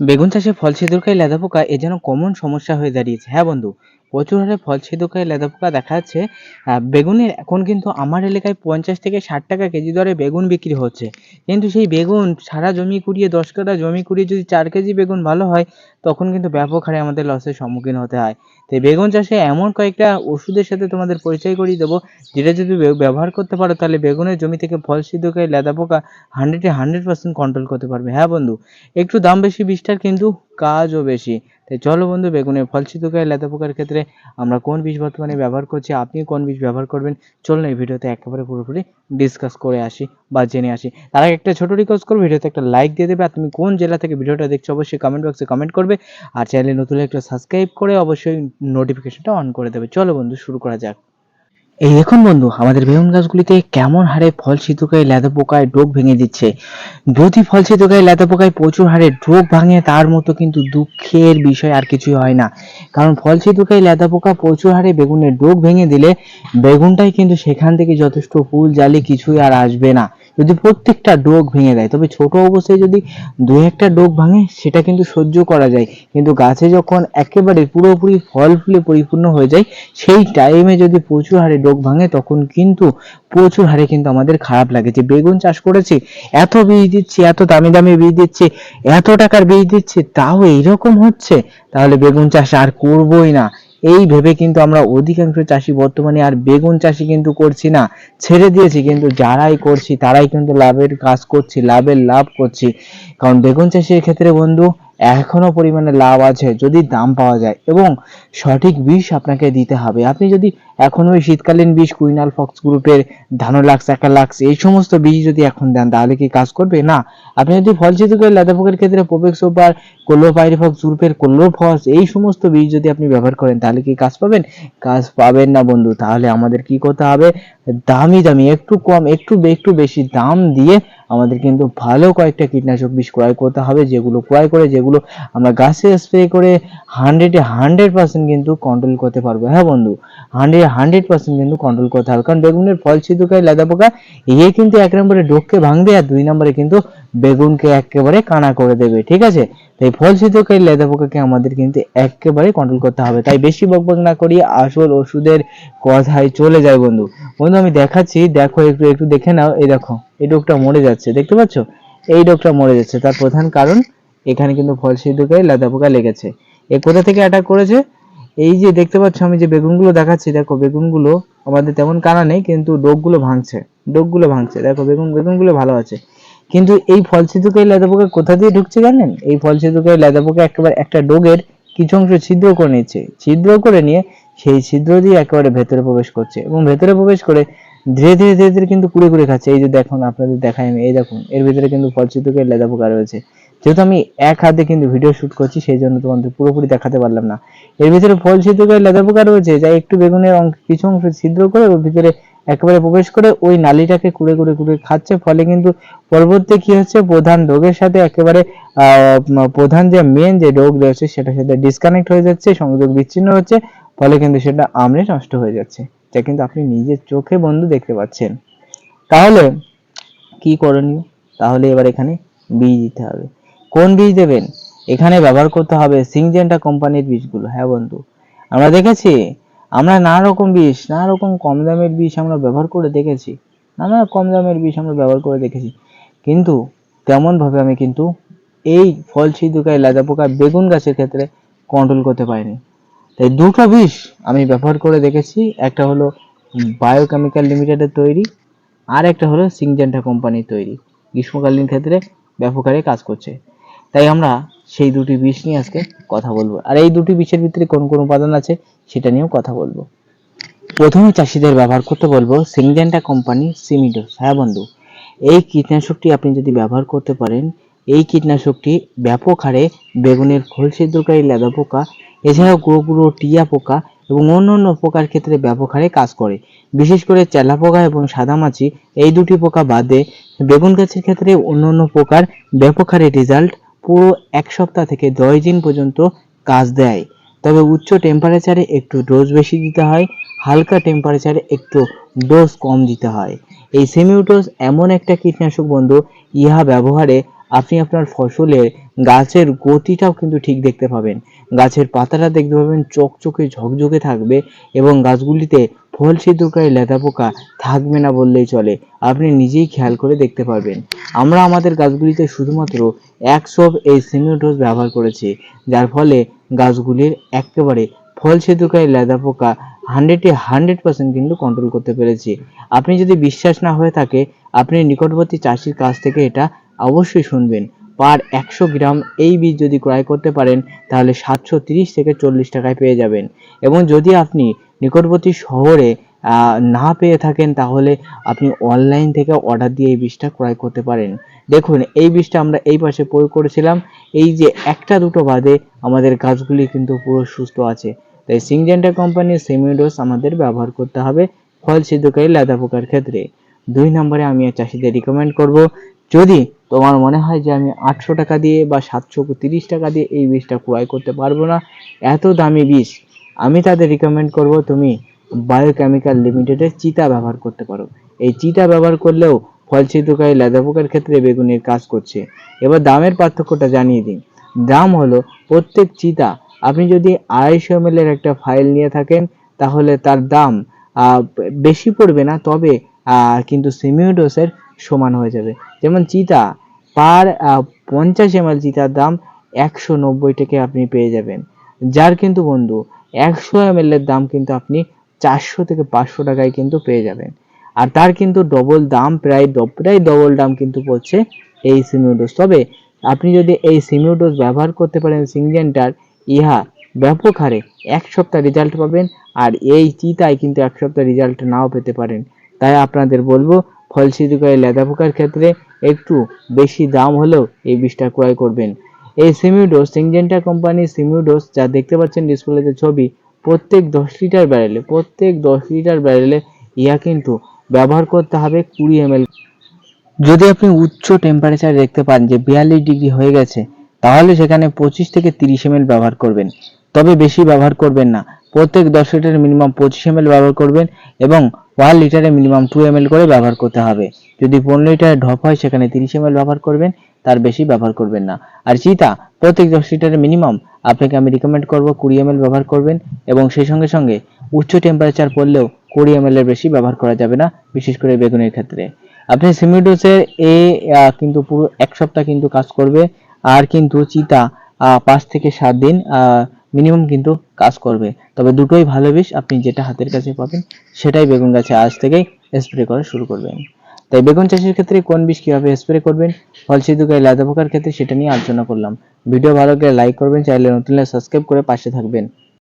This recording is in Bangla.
বেগুন চাষে ফল ছিদ্রকারী লেদা পোকা এ যেন কমন সমস্যা হয়ে দাঁড়িয়েছে। হ্যাঁ বন্ধু প্রচুর হারে ফল ছিদ্রকারী লেদা পোকা দেখা যাচ্ছে। বেগুনের এখন কিন্তু আমার এলাকায় পঞ্চাশ থেকে ষাট টাকা কেজি দরে বেগুন বিক্রি হচ্ছে। কিন্তু সেই বেগুন সারা জমি কুড়িয়ে, দশ কাটা জমি কুড়িয়ে যদি চার কেজি বেগুন ভালো হয়, তখন কিন্তু ব্যাপক হারে আমাদের লসের সম্মুখীন হতে হয়। তো বেগুন চাষে এমন কয়েকটা ওষুধের সাথে তোমাদের পরিচয় করিয়ে দেবো। যেটা যদি ব্যবহার করতে পারো, তাহলে বেগুনের জমি থেকে ফল ছিদ্রকারী লেদা পোকা হান্ড্রেডে হান্ড্রেড পার্সেন্ট কন্ট্রোল করতে পারবে। হ্যাঁ বন্ধু? একটু দাম বেশি বীজটার কিন্তু কাজও বেশি। তাই চলো বন্ধু, বেগুনের ফল ছিদ্রকারী লেদা পোকার ক্ষেত্রে আমরা কোন বীজ বর্তমানে ব্যবহার করছি, আপনি কোন বীজ ব্যবহার করবেন, চলুন এই ভিডিওতে একেবারে পুরোপুরি ডিসকাস করে আসি বা জেনে আসি। তার আগে একটা ছোট রিকোয়েস্ট করব, ভিডিওতে একটা লাইক দিয়ে দেবে, আর তুমি কোন জেলা থেকে ভিডিওটা দেখছ অবশ্যই কমেন্ট বক্সে কমেন্ট করবে, আর চ্যানেলে নতুন একটা সাবস্ক্রাইব করে অবশ্যই নোটিফিকেশনটা অন করে দেবে। চলো বন্ধু, শুরু করা যাক। এই দেখুন বন্ধু, আমাদের বেগুন গাছগুলিতে কেমন হারে ফল ছিদ্রকারী লেদা পোকায় ডোক ভেঙে দিচ্ছে। যদি ফল ছিদ্রকারী লেদা পোকায় প্রচুর হারে ডোক ভাঙে, তার মতো কিন্তু দুঃখের বিষয় আর কিছুই হয় না। কারণ ফল ছিদ্রকারী লেদা পোকা প্রচুর হারে বেগুনের ডোক ভেঙে দিলে বেগুনটাই কিন্তু সেখান থেকে যথেষ্ট ফুল, জালি কিছুই আর আসবে না। যদি প্রত্যেকটা ডোক ভেঙে দেয় তবে ছোট অবস্থায় যদি দু একটা ডোক ভাঙে, সেটা কিন্তু সহ্য করা যায়। কিন্তু গাছে যখন একেবারে পুরোপুরি ফল ফুলে পরিপূর্ণ হয়ে যায়, সেই টাইমে যদি প্রচুর হারে ডোক ভাঙে, তখন কিন্তু প্রচুর হারে কিন্তু আমাদের খারাপ লাগে। যে বেগুন চাষ করেছি, এত বীজ দিচ্ছি, এত দামি দামি বীজ দিচ্ছি, এত টাকার বীজ দিচ্ছি, তাও এইরকম হচ্ছে? তাহলে বেগুন চাষ আর করবোই না। এই ভেবে কিন্তু আমরা অধিকাংশ চাষি বর্তমানে আর বেগুন চাষি কিন্তু করছি না। ছেড়ে দিয়েছি কিন্তু যারাই করছি তারাই কিন্তু লাভের কাজ করছি, লাভের লাভ করছি। কারণ বেগুন চাষের ক্ষেত্রে বন্ধু এখনও পরিমাণে লাভ আছে যদি দাম পাওয়া যায় এবং সঠিক বিষ আপনাকে দিতে হবে। আপনি যদি এখন ওই শীতকালীন বিষ, কুইনাল, ফক্স গ্রুপের ধানোলাক্স একালাক্স এই সমস্ত বীজ যদি এখন দেন, তাহলে কি কাজ করবে? না। আপনি যদি ফল ছিদ্রকারী লেদা পোকার ক্ষেত্রে প্রোপেক্স সুপার কোলোপাইরিফক্স গ্রুপের কোল্লো কোলোফস এই সমস্ত বীজ যদি আপনি ব্যবহার করেন, তাহলে কি কাজ পাবেন? কাজ পাবেন না বন্ধু। তাহলে আমাদের কি করতে হবে? দামি দামি, একটু কম, একটু একটু বেশি দাম দিয়ে আমাদের কিন্তু ভালো কয়েকটা কীটনাশক বিষ ক্রয় করতে হবে, যেগুলো ক্রয় করে, যেগুলো আমরা গাছে স্প্রে করে হান্ড্রেডে হান্ড্রেড পার্সেন্ট কিন্তু কন্ট্রোল করতে পারব। হ্যাঁ বন্ধু? হান্ড্রেড হান্ড্রেড পার্সেন্ট কিন্তু কন্ট্রোল করতে হবে। কারণ বেগুনের ফল ছিদুকায় লেদা পোকা, এ কিন্তু এক নম্বরে ডোককে ভাঙবে আর দুই নম্বরে কিন্তু বেগুনকে একেবারে কানা করে দেবে, ঠিক আছে? তাই ফল ছিদ্রকারী লেদা পোকাকে আমাদের কিন্তু একেবারে কন্ট্রোল করতে হবে। তাই বেশি বকবক না করি আসল ওষুধের কথায় চলে যায় বন্ধু। বন্ধু, আমি দেখাচ্ছি, দেখো একটু একটু দেখে নাও। এই দেখো, এই ডোকটা মরে যাচ্ছে, দেখতে পাচ্ছ? এই ডোকটা মরে যাচ্ছে। তার প্রধান কারণ, এখানে কিন্তু ফল ছিদ্রকারী লেদা পোকা লেগেছে। এ কোথা থেকে অ্যাটাক করেছে? এই যে দেখতে পাচ্ছ, আমি যে বেগুনগুলো দেখাচ্ছি, দেখো বেগুনগুলো আমাদের তেমন কানা নেই, কিন্তু ডোকগুলো ভাঙছে ডোকগুলো ভাঙছে। দেখো, বেগুন, বেগুনগুলো ভালো আছে। কিন্তু এই ফল ছিদ্রকারী লেদা পোকা কোথা দিয়ে ঢুকছে জানেন? এই ফল ছিদ্রকারী লেদা পোকা একেবারে একটা ডোগের কিছু অংশ ছিদ্র করে নিচ্ছে। ছিদ্র করে নিয়ে সেই ছিদ্র দিয়ে একেবারে ভেতরে প্রবেশ করছে এবং ভেতরে প্রবেশ করে ধীরে ধীরে ধীরে ধীরে কিন্তু কুড়ে কুড়ে খাচ্ছে। এই যে দেখুন, আপনাদের দেখাই আমি, এই দেখুন, এর ভিতরে কিন্তু ফল ছিদ্রকারী লেদা পোকা রয়েছে। যেহেতু আমি এক হাতে কিন্তু ভিডিও শুট করছি, সেই জন্য তোমাদের পুরোপুরি দেখাতে পারলাম না। এর ভিতরে ফল ছিদ্রকারী লেদা পোকা রয়েছে, যা একটু বেগুনের অংশ কিছু অংশ ছিদ্র করে ওর ভিতরে একেবারে প্রবেশ করে ওই নালীটাকে কুড়ে কুড়ে কুড়ে খাচ্ছে। ফলে কিন্তু পরবর্তী কি হচ্ছে? প্রধান রোগের সাথে একেবারে প্রধান যে মেন যে রোগ রয়েছে, সেটার সাথে ডিসকানেক্ট হয়ে যাচ্ছে, সংযোগ বিচ্ছিন্ন হচ্ছে, ফলে কিন্তু সেটা আমলে নষ্ট হয়ে যাচ্ছে। যা কিন্তু আপনি নিজের চোখে বন্ধু দেখতে পাচ্ছেন। তাহলে কি করণীয়? তাহলে এবার এখানে বীজ দিতে হবে। কোন বীজ দেবেন? এখানে ব্যবহার করতে হবে সিংজেন্টা কোম্পানির বীজগুলো। হ্যাঁ বন্ধু, আমরা দেখেছি আমরা নানা রকম বিষ নানা রকম কম দামের বিষ আমরা ব্যবহার করে দেখেছি, নানা কম দামের বিষ আমরা ব্যবহার করে দেখেছি। কিন্তু তেমন ভাবে আমি কিন্তু এই ফল ছিদ্রকারী লেদা পোকা বেগুন গাছের ক্ষেত্রে কন্ট্রোল করতে পারিনি। তাই দুটো বিষ আমি ব্যবহার করে দেখেছি, একটা হলো বায়োকেমিক্যাল লিমিটেডের তৈরি, আর একটা হলো সিংজেন্টা কোম্পানির তৈরি, গ্রীষ্মকালীন ক্ষেত্রে ব্যাপক কাজ করছে। তাই আমরা সেই দুটি বিষ নিয়ে আজকে কথা বলব। আর এই দুটি বিষের ভিতরে কোন কোন উপাদান আছে সেটা নিয়েও কথা বলব। প্রথমে চাষিদের ব্যবহার করতে বলব সিংজেন্টা কোম্পানি সিমিডোস। হ্যাঁ বন্ধু, এই কীটনাশকটি আপনি যদি ব্যবহার করতে পারেন, এই কীটনাশকটি ব্যাপক হারে বেগুনের খোল ছিদ্রকারী লেদা পোকা, এছাড়াও গুঁড়ো গুঁড়ো, টিয়া পোকা এবং অন্যান্য পোকার ক্ষেত্রে ব্যাপক হারে কাজ করে। বিশেষ করে চেলা পোকা এবং সাদামাছি এই দুটি পোকা বাদে বেগুন গাছের ক্ষেত্রে অন্যান্য পোকার ব্যাপক হারে রেজাল্ট পুরো এক সপ্তাহ থেকে দশ দিন পর্যন্ত কাজ দেয়। তবে উচ্চ টেম্পারেচারে একটু ডোজ বেশি দিতে হয়, হালকা টেম্পারেচারে একটু ডোজ কম দিতে হয়। এই সেমিউটোস এমন একটা কীটনাশক বন্ধু, ইহা ব্যবহারে আপনি আপনার ফসলের গাছের গতিটাও কিন্তু ঠিক দেখতে পাবেন। গাছের পাতাটা দেখতে পাবেন, চকচকে ঝকঝকে থাকবে এবং গাছগুলিতে ফল ছিদ্রকারী লেদা পোকা থাকবে না বললেই চলে। আপনি নিজেই খেয়াল করে দেখতে পারবেন। আমরা আমাদের গাছগুলিতে শুধুমাত্র একশো এই সিমিওডোজ ব্যবহার করেছি, যার ফলে গাছগুলির একেবারে ফল ছিদ্রকারী লেদা পোকা হান্ড্রেডে হান্ড্রেড পার্সেন্ট কিন্তু কন্ট্রোল করতে পেরেছি। আপনি যদি বিশ্বাস না হয়ে থাকে, আপনি নিকটবর্তী চাষির কাছ থেকে এটা অবশ্যই শুনবেন। পার একশো গ্রাম এই বীজ যদি ক্রয় করতে পারেন, তাহলে সাতশো তিরিশ থেকে চল্লিশ টাকায় পেয়ে যাবেন। এবং যদি আপনি নিকটবর্তী শহরে না পেয়ে থাকেন, তাহলে আপনি অনলাইন থেকে অর্ডার দিয়ে এই বীজটা ক্রয় করতে পারেন। দেখুন, এই বীজটা আমরা এই পাশে প্রয়োগ করেছিলাম। এই যে একটা দুটো বাদে আমাদের গাছগুলি কিন্তু পুরো সুস্থ আছে। তাই সিংজেন্টা কোম্পানির সেমিডোস আমাদের ব্যবহার করতে হবে ফল সিদ্ধকারী লেদা পোকার ক্ষেত্রে। দুই নম্বরে আমি চাষিদের রিকমেন্ড করব, যদি তোমার মনে হয় যে আমি আটশো টাকা দিয়ে বা সাতশো তিরিশ টাকা দিয়ে এই বীজটা ক্রয় করতে পারব না? এত দামি বীজ। আমি তাদের রিকমেন্ড করব তুমি বায়োকেমিক্যাল লিমিটেডের চিতা ব্যবহার করতে পারো। এই চিতা ব্যবহার করলেও ফল ছিদ্রকারী লেদা পোকার ক্ষেত্রে বেগুনের কাজ করছে। এবার দামের পার্থক্যটা জানিয়ে দিন দাম হলো প্রত্যেক চিতা আপনি যদি আড়াইশো এম একটা ফাইল নিয়ে থাকেন, তাহলে তার দাম বেশি পড়বে না। তবে কিন্তু সেমিওডোসের সমান হয়ে যাবে। যেমন চিতা, পার পঞ্চাশ এম চিতার দাম একশো নব্বই থেকে আপনি পেয়ে যাবেন। যার কিন্তু বন্ধু, একশো এম এর দাম কিন্তু আপনি চারশো থেকে পাঁচশো টাকায় কিন্তু পেয়ে যাবেন। আর তার কিন্তু ডবল দাম, প্রায় প্রায় ডবল দাম কিন্তু পড়ছে এই সিমিউডোজ তবে আপনি যদি এই সিমিউডোজ ব্যবহার করতে পারেন সিংজেন্টার ইহা ব্যাপক হারে এক সপ্তাহ রেজাল্ট পাবেন। আর এই চিতায় কিন্তু এক সপ্তাহ রেজাল্ট নাও পেতে পারেন। তাই আপনাদের বলব ফল ছিদ্রকারী লেদা পোকার ক্ষেত্রে একটু বেশি দাম হলেও এই বিষটা ক্রয় করবেন। এই সিমিউডোস সিংজেন্টা কোম্পানির সিমিউডোস যা দেখতে পাচ্ছেন ডিসপ্লেতে ছবি, প্রত্যেক দশ লিটার ব্যারেলে, প্রত্যেক দশ লিটার ব্যারেলে ইহা কিন্তু ব্যবহার করতে হবে কুড়ি এম যদি আপনি উচ্চ টেম্পারেচার দেখতে পান যে বিয়াল্লিশ ডিগ্রি হয়ে গেছে, তাহলে সেখানে পঁচিশ থেকে তিরিশ এম ব্যবহার করবেন। তবে বেশি ব্যবহার করবেন না। প্রত্যেক দশ লিটারে মিনিমাম পঁচিশ এম ব্যবহার করবেন এবং ওয়ান লিটারে মিনিমাম টু এম করে ব্যবহার করতে হবে। যদি পনেরো লিটারে ঢপ হয়, সেখানে তিরিশ এম ব্যবহার করবেন, তার বেশি ব্যবহার করবেন না। আর চিতা, প্রত্যেক দশ লিটারে মিনিমাম আপনাকে আমি রিকমেন্ড করব কুড়ি এম ব্যবহার করবেন এবং সেই সঙ্গে সঙ্গে উচ্চ টেম্পারেচার পড়লেও কুড়ি এম এর বেশি ব্যবহার করা যাবে না, বিশেষ করে বেগুনের ক্ষেত্রে। আপনি সিমিডোসের এ কিন্তু পুরো এক সপ্তাহ কিন্তু কাজ করবে। আর কিন্তু চিতা পাঁচ থেকে সাত দিন মিনিমাম কিন্তু কাজ করবে। তবে দুটোই ভালো বিষ আপনি যেটা হাতের কাছে পাবেন, সেটাই বেগুন গাছে আজ থেকেই স্প্রে করা শুরু করবেন। তাই বেগুন চাষের ক্ষেত্রে কোন বিষ কীভাবে স্প্রে করবেন, ফল সিদ্ধকারী লাদা পোকার ক্ষেত্রে সেটা নিয়ে আলোচনা করলাম। ভিডিও ভালো লাগলে লাইক করবেন চাইলে নতুন সাবস্ক্রাইব করে পাশে থাকবেন।